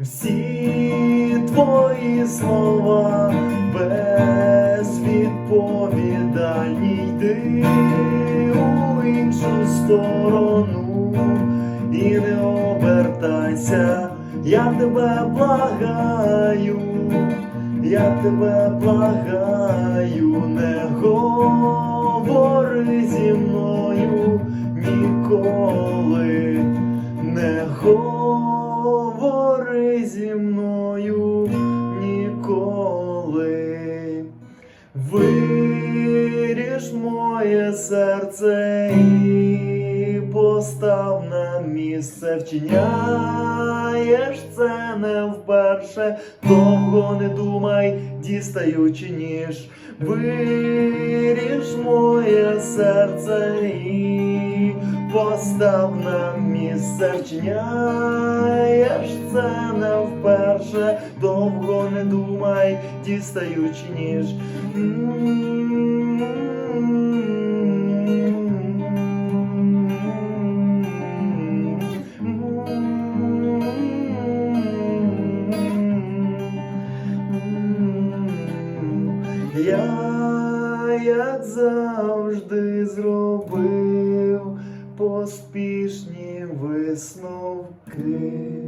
Всі твої слова без відповідальні йди у іншу сторону і не обертайся, я тебе благаю, я тебе благаю, не говори зі мною ніколи, не говори зі мною ніколи. Виріж моє серце і постав на місце, вчиняєш це не вперше, довго не думай, дістаючи ніж. Виріж моє серце і постав на місце, вчиняєш це не вперше, довго не думай, дістаючи ніж. Я, як завжди, зробив поспішні висновки.